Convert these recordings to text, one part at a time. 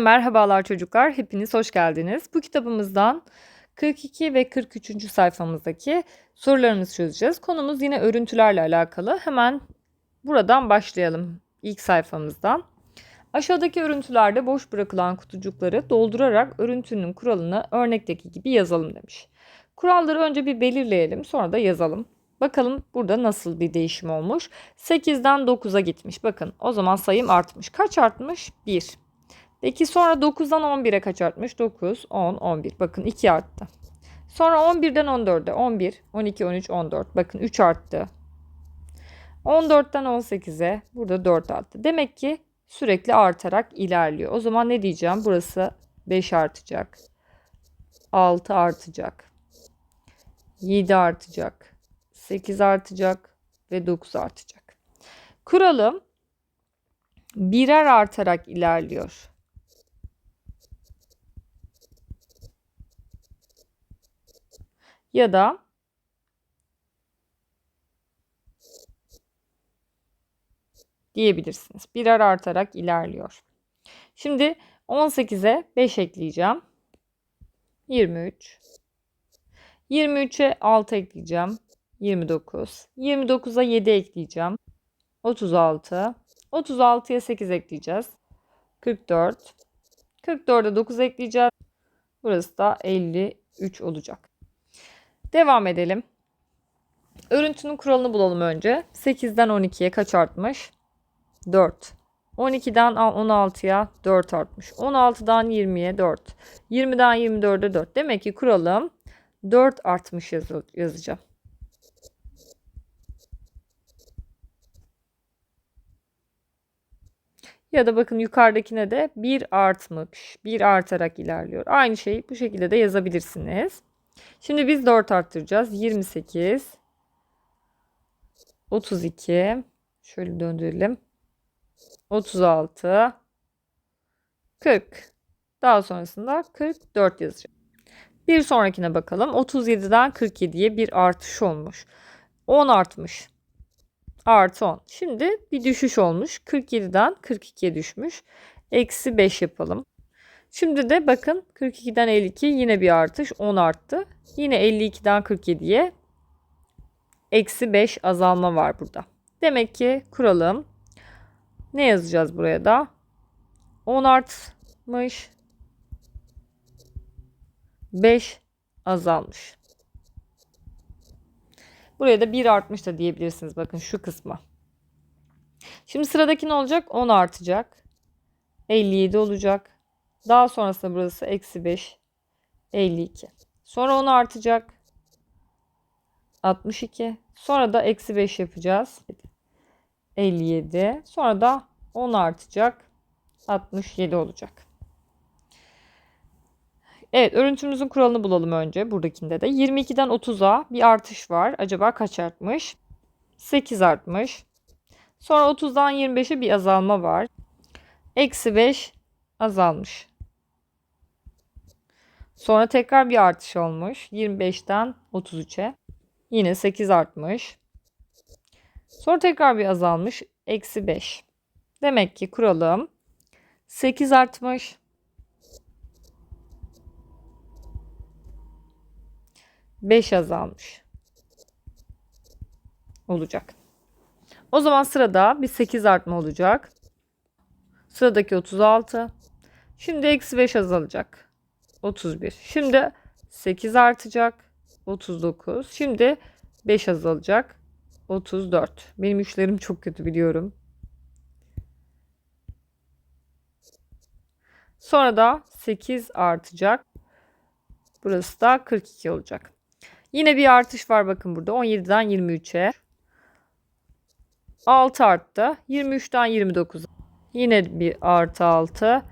Merhabalar çocuklar, hepiniz hoş geldiniz. Bu kitabımızdan 42 ve 43. sayfamızdaki sorularımızı çözeceğiz. Konumuz yine örüntülerle alakalı. Hemen buradan başlayalım ilk sayfamızdan. Aşağıdaki örüntülerde boş bırakılan kutucukları doldurarak örüntünün kuralını örnekteki gibi yazalım demiş. Kuralları önce bir belirleyelim, sonra da yazalım. Bakalım burada nasıl bir değişim olmuş. 8'den 9'a gitmiş. Bakın o zaman sayım artmış. Kaç artmış? 1. Peki sonra 9'dan 11'e kaç artmış? 9, 10, 11. Bakın 2 arttı. Sonra 11'den 14'e 11, 12, 13, 14. Bakın 3 arttı. 14'ten 18'e burada 4 arttı. Demek ki sürekli artarak ilerliyor. O zaman ne diyeceğim? Burası 5 artacak. 6 artacak. 7 artacak. 8 artacak ve 9 artacak. Kuralım birer artarak ilerliyor. Ya da diyebilirsiniz. Birer artarak ilerliyor. Şimdi 18'e 5 ekleyeceğim. 23. 23'e 6 ekleyeceğim. 29. 29'a 7 ekleyeceğim. 36. 36'ya 8 ekleyeceğiz. 44. 44'e 9 ekleyeceğiz. Burası da 53 olacak. Devam edelim. Örüntünün kuralını bulalım önce. 8'den 12'ye kaç artmış? 4. 12'den 16'ya 4 artmış. 16'dan 20'ye 4. 20'den 24'e 4. Demek ki kuralım 4 artmış yazı yazacağım. Ya da bakın yukarıdakine de 1 artmış. 1 artarak ilerliyor. Aynı şeyi bu şekilde de yazabilirsiniz. Şimdi biz 4 arttıracağız. 28 32 şöyle döndürelim. 36 40 daha sonrasında 44 yazacağım. Bir sonrakine bakalım. 37'den 47'ye bir artış olmuş. 10 artmış. Artı 10. Şimdi bir düşüş olmuş. 47'den 42'ye düşmüş. Eksi 5 yapalım. Şimdi de bakın 42'den 52 yine bir artış 10 arttı. Yine 52'den 47'ye eksi 5 azalma var burada. Demek ki kuralım ne yazacağız buraya da? 10 artmış 5 azalmış. Buraya da 1 artmış da diyebilirsiniz. Bakın şu kısma. Şimdi sıradaki ne olacak? 10 artacak. 57 olacak. Daha sonrasında burası eksi 5. 52. Sonra 10 artacak. 62. Sonra da eksi 5 yapacağız. 57. Sonra da 10 artacak. 67 olacak. Evet örüntümüzün kuralını bulalım önce buradakinde de. 22'den 30'a bir artış var. Acaba kaç artmış? 8 artmış. Sonra 30'dan 25'e bir azalma var. Eksi 5 azalmış. Sonra tekrar bir artış olmuş. 25'ten 33'e. Yine 8 artmış. Sonra tekrar bir azalmış. Eksi 5. Demek ki kuralım 8 artmış. 5 azalmış. Olacak. O zaman sırada bir 8 artma olacak. Sıradaki 36. Şimdi eksi 5 azalacak. 31. Şimdi 8 artacak. 39. Şimdi 5 azalacak. 34. Benim üçlerim çok kötü biliyorum. Sonra da 8 artacak. Burası da 42 olacak. Yine bir artış var bakın burada. 17'den 23'e. 6 arttı. 23'ten 29'a. Yine bir artı 6.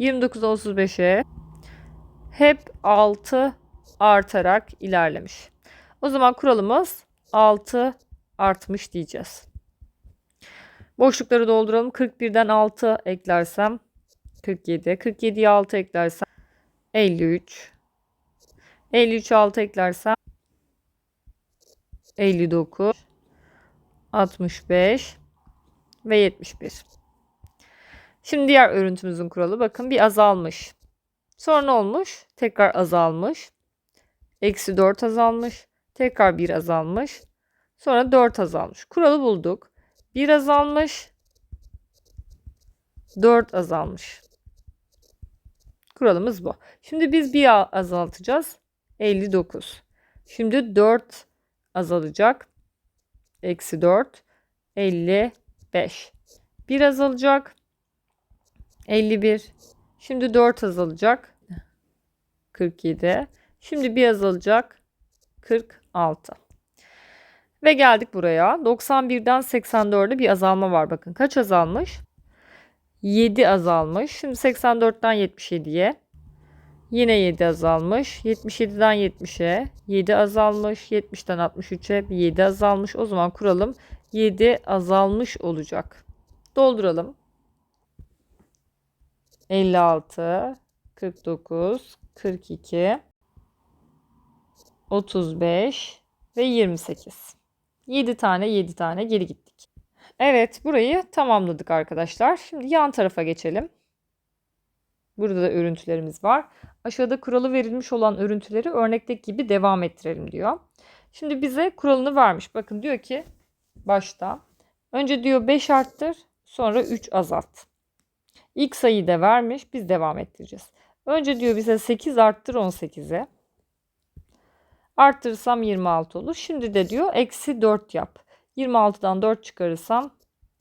29'a 35'e. Hep 6 artarak ilerlemiş. O zaman kuralımız 6 artmış diyeceğiz. Boşlukları dolduralım. 41'den 6 eklersem 47. 47'ye 6 eklersem 53. 53 6 eklersem 59 65 ve 71. Şimdi diğer örüntümüzün kuralı bakın bir azalmış. Sonra ne olmuş? Tekrar azalmış. Eksi 4 azalmış. Tekrar 1 azalmış. Sonra 4 azalmış. Kuralı bulduk. 1 azalmış. 4 azalmış. Kuralımız bu. Şimdi biz bir azaltacağız. 59. Şimdi 4 azalacak. Eksi 4. 55. 1 azalacak. 51. Şimdi 4 azalacak. 47. Şimdi bir azalacak. 46. Ve geldik buraya. 91'den 84'e bir azalma var. Bakın kaç azalmış? 7 azalmış. Şimdi 84'ten 77'ye. Yine 7 azalmış. 77'den 70'e 7 azalmış. 70'ten 63'e 7 azalmış. O zaman kuralım 7 azalmış olacak. Dolduralım. 56, 49, 42, 35 ve 28. 7 tane 7 tane geri gittik. Evet burayı tamamladık arkadaşlar. Şimdi yan tarafa geçelim. Burada da örüntülerimiz var. Aşağıda kuralı verilmiş olan örüntüleri örnekteki gibi devam ettirelim diyor. Şimdi bize kuralını vermiş. Bakın diyor ki başta önce diyor 5 arttır sonra 3 azalt. İlk sayıyı da vermiş. Biz devam ettireceğiz. Önce diyor bize 8 arttır 18'e. Arttırırsam 26 olur. Şimdi de diyor eksi 4 yap. 26'dan 4 çıkarırsam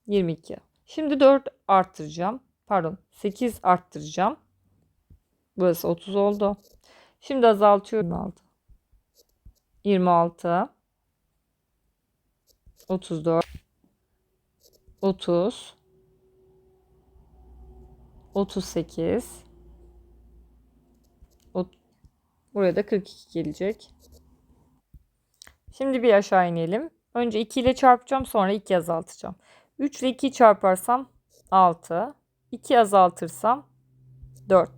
22. Şimdi 4 arttıracağım. Pardon 8 arttıracağım. Burası 30 oldu. Şimdi azaltıyorum. 26. 26 34 30 38 Buraya da 42 gelecek. Şimdi bir aşağı inelim. Önce 2 ile çarpacağım sonra 2 azaltacağım. 3 ile 2 çarparsam 6. 2 azaltırsam 4.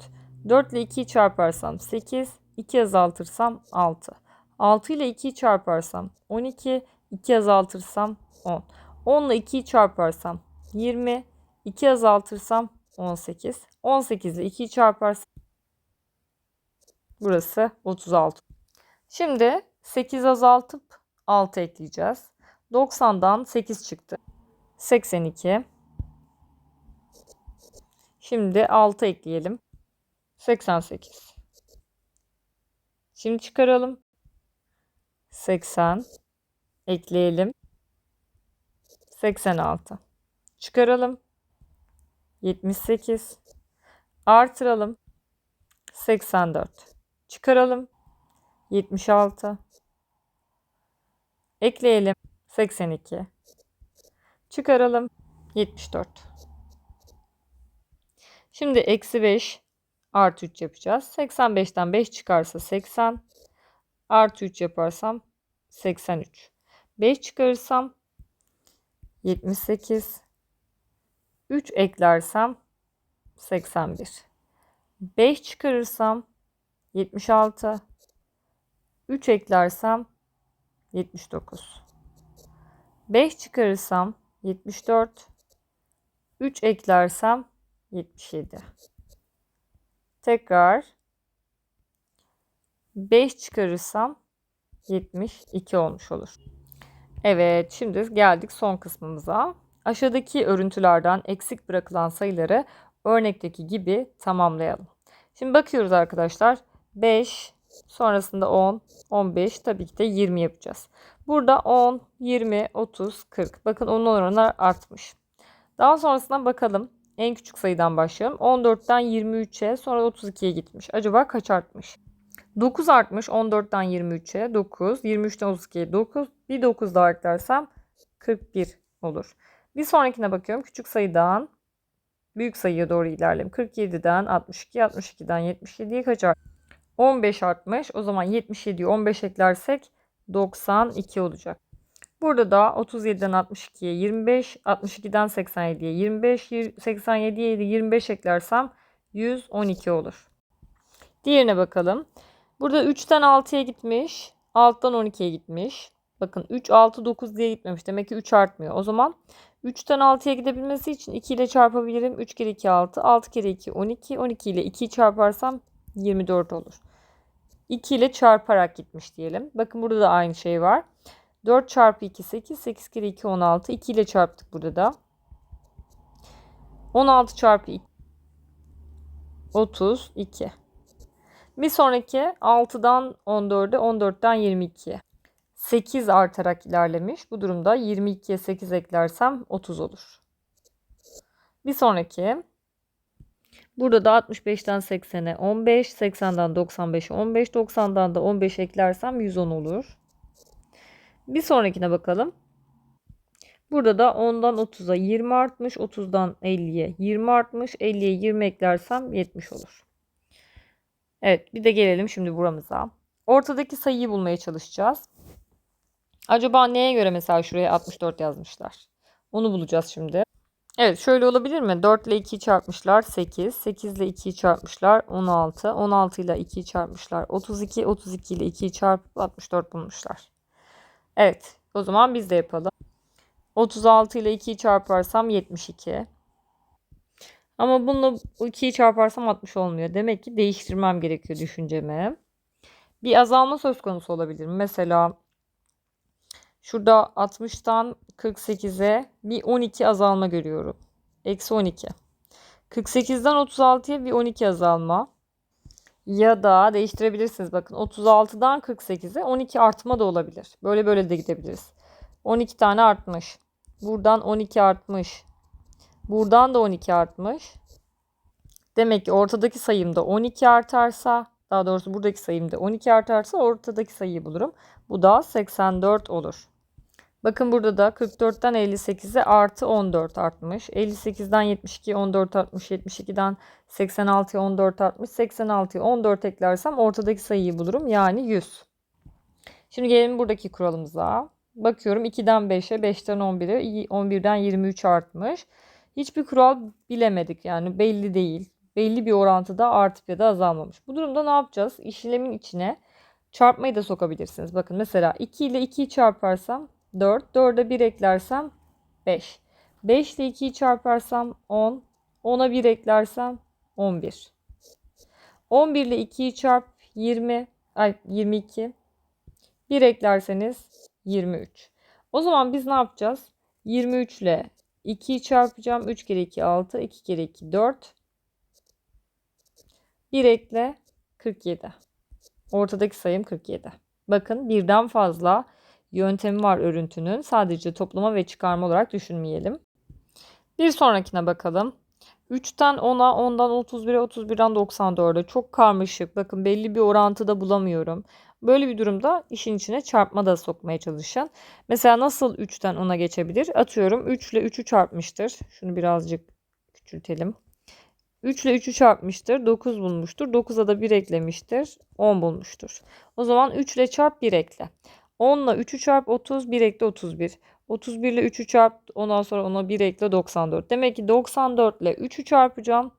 4 ile 2'yi çarparsam 8. 2 azaltırsam 6. 6 ile 2'yi çarparsam 12. 2 azaltırsam 10. 10 ile 2'yi çarparsam 20. 2 azaltırsam 18. 18 ile 2'yi çarparsam burası 36. Şimdi 8 azaltıp 6 ekleyeceğiz. 90'dan 8 çıktı. 82. Şimdi 6 ekleyelim. 88. Şimdi çıkaralım. 80 ekleyelim. 86. Çıkaralım. 78 artıralım. 84. Çıkaralım. 76 ekleyelim. 82 çıkaralım. 74 Şimdi eksi 5 artı 3 yapacağız. 85'ten 5 çıkarsa 80 artı 3 yaparsam 83. 5 çıkarırsam 78 3 eklersem 81. 5 çıkarırsam 76. 3 eklersem 79. 5 çıkarırsam 74. 3 eklersem 77. Tekrar 5 çıkarırsam 72 olmuş olur. Evet şimdi geldik son kısmımıza. Aşağıdaki örüntülerden eksik bırakılan sayıları örnekteki gibi tamamlayalım. Şimdi bakıyoruz arkadaşlar. 5 sonrasında 10, 15 tabii ki de 20 yapacağız. Burada 10, 20, 30, 40. Bakın onun oranlar artmış. Daha sonrasında bakalım. En küçük sayıdan başlayalım. 14'ten 23'e sonra 32'ye gitmiş. Acaba kaç artmış? 9 artmış 14'ten 23'e 9. 23'ten 32'ye 9. Bir 9 daha eklersem 41 olur. Bir sonrakine bakıyorum. Küçük sayıdan büyük sayıya doğru ilerleyelim. 47'den 62, 62'den 77'ye kaç artmış? 15 artmış. O zaman 77'yi 15 eklersek 92 olacak. Burada da 37'den 62'ye 25, 62'den 87'ye 25, 87'ye 25 eklersem 112 olur. Diğerine bakalım. Burada 3'ten 6'ya gitmiş, 6'dan 12'ye gitmiş. Bakın 3, 6, 9 diye gitmemiş. Demek ki 3 artmıyor. O zaman 3'ten 6'ya gidebilmesi için 2 ile çarpabilirim. 3 kere 2 6. 6 kere 2 12. 12 ile 2'yi çarparsam 24 olur. 2 ile çarparak gitmiş diyelim. Bakın burada da aynı şey var. 4 çarpı 2 8. 8 kere 2 16. 2 ile çarptık burada da. 16 çarpı 2 32. Bir sonraki 6'dan 14'e 14'ten 22'ye. 8 artarak ilerlemiş. Bu durumda 22'ye 8 eklersem 30 olur. Bir sonraki Burada da 65'ten 80'e 15, 80'den 95'e 15, 90'dan da 15 eklersem 110 olur. Bir sonrakine bakalım. Burada da 10'dan 30'a 20 artmış, 30'dan 50'ye 20 artmış, 50'ye 20 eklersem 70 olur. Evet, bir de gelelim şimdi buramıza. Ortadaki sayıyı bulmaya çalışacağız. Acaba neye göre mesela şuraya 64 yazmışlar? Onu bulacağız şimdi. Evet şöyle olabilir mi? 4 ile 2'yi çarpmışlar 8. 8 ile 2'yi çarpmışlar 16. 16 ile 2'yi çarpmışlar 32. 32 ile 2'yi çarpıp 64 bulmuşlar. Evet o zaman biz de yapalım. 36 ile 2'yi çarparsam 72. Ama bununla 2'yi çarparsam 60 olmuyor. Demek ki değiştirmem gerekiyor düşüncemi. Bir azalma söz konusu olabilir. Mesela Şurada 60'tan 48'e bir 12 azalma görüyorum. Eksi 12. 48'den 36'ya bir 12 azalma. Ya da değiştirebilirsiniz. Bakın 36'dan 48'e 12 artma da olabilir. Böyle böyle de gidebiliriz. 12 tane artmış. Buradan 12 artmış. Buradan da 12 artmış. Demek ki ortadaki sayımda 12 artarsa daha doğrusu buradaki sayımda 12 artarsa ortadaki sayıyı bulurum. Bu da 84 olur. Bakın burada da 44'ten 58'e artı 14 artmış. 58'den 72 14 artmış. 72'den 86'ya 14 artmış. 86'ya 14 eklersem ortadaki sayıyı bulurum. Yani 100. Şimdi gelelim buradaki kuralımıza. Bakıyorum 2'den 5'e, 5'ten 11'e, 11'den 23 artmış. Hiçbir kural bilemedik yani belli değil. Belli bir orantıda artıp ya da azalmamış. Bu durumda ne yapacağız? İşlemin içine çarpmayı da sokabilirsiniz. Bakın mesela 2 ile 2'yi çarparsam 4. 4'e 1 eklersem 5. 5 ile 2'yi çarparsam 10. 10'a 1 eklersem 11. 11 ile 2'yi çarp 20. Ay 22. 1 eklerseniz 23. O zaman biz ne yapacağız? 23 ile 2'yi çarpacağım. 3 kere 2 6. 2 kere 2 4. 1 ekle 47. Ortadaki sayım 47. Bakın birden fazla yöntemi var örüntünün. Sadece toplama ve çıkarma olarak düşünmeyelim. Bir sonrakine bakalım. 3'ten 10'a, 10'dan 31'e, 31'den 94'e çok karmaşık. Bakın belli bir orantıda bulamıyorum. Böyle bir durumda işin içine çarpma da sokmaya çalışın. Mesela nasıl 3'ten 10'a geçebilir? Atıyorum 3 ile 3'ü çarpmıştır. Şunu birazcık küçültelim. 3 ile 3'ü çarpmıştır. 9 bulmuştur. 9'a da 1 eklemiştir. 10 bulmuştur. O zaman 3 ile çarp 1 ekle. 10 ile 3'ü çarp 30, 1 ekle 31. 31 ile 3'ü çarp ondan sonra ona 1 ekle 94. Demek ki 94 ile 3'ü çarpacağım.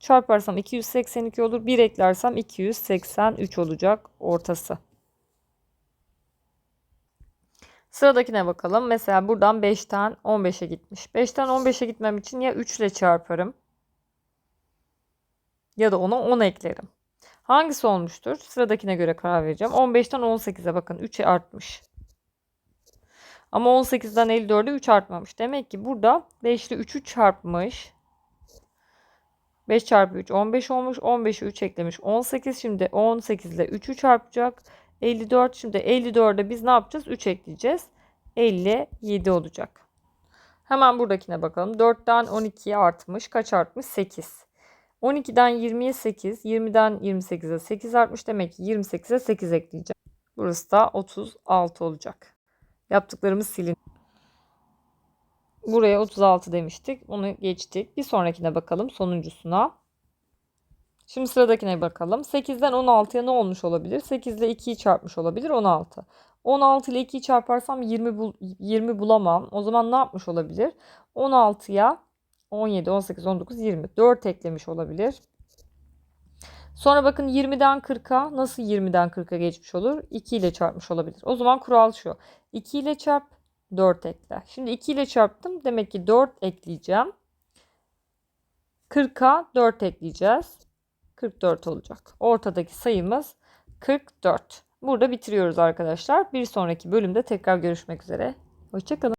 Çarparsam 282 olur. 1 eklersem 283 olacak ortası. Sıradakine bakalım. Mesela buradan 5'ten 15'e gitmiş. 5'ten 15'e gitmem için ya 3 ile çarparım ya da ona 10 eklerim. Hangisi olmuştur? Sıradakine göre karar vereceğim. 15'ten 18'e bakın 3'e artmış. Ama 18'den 54'e 3 artmamış. Demek ki burada 5 ile 3'ü çarpmış. 5 çarpı 3 15 olmuş. 15'e 3 eklemiş. 18 şimdi 18 ile 3'ü çarpacak. 54 şimdi 54'e biz ne yapacağız? 3 ekleyeceğiz. 57 olacak. Hemen buradakine bakalım. 4'ten 12'ye artmış. Kaç artmış? 8. 12'den 20'ye 8, 20'den 28'e 8 artmış. Demek ki 28'e 8 ekleyeceğim. Burası da 36 olacak. Yaptıklarımız silin. Buraya 36 demiştik. Onu geçtik. Bir sonrakine bakalım. Sonuncusuna. Şimdi sıradakine bakalım. 8'den 16'ya ne olmuş olabilir? 8 ile 2'yi çarpmış olabilir. 16. 16 ile 2'yi çarparsam 20, bul 20 bulamam. O zaman ne yapmış olabilir? 16'ya 17, 18, 19, 20. 4 eklemiş olabilir. Sonra bakın 20'den 40'a nasıl 20'den 40'a geçmiş olur? 2 ile çarpmış olabilir. O zaman kural şu. 2 ile çarp 4 ekle. Şimdi 2 ile çarptım. Demek ki 4 ekleyeceğim. 40'a 4 ekleyeceğiz. 44 olacak. Ortadaki sayımız 44. Burada bitiriyoruz arkadaşlar. Bir sonraki bölümde tekrar görüşmek üzere. Hoşçakalın.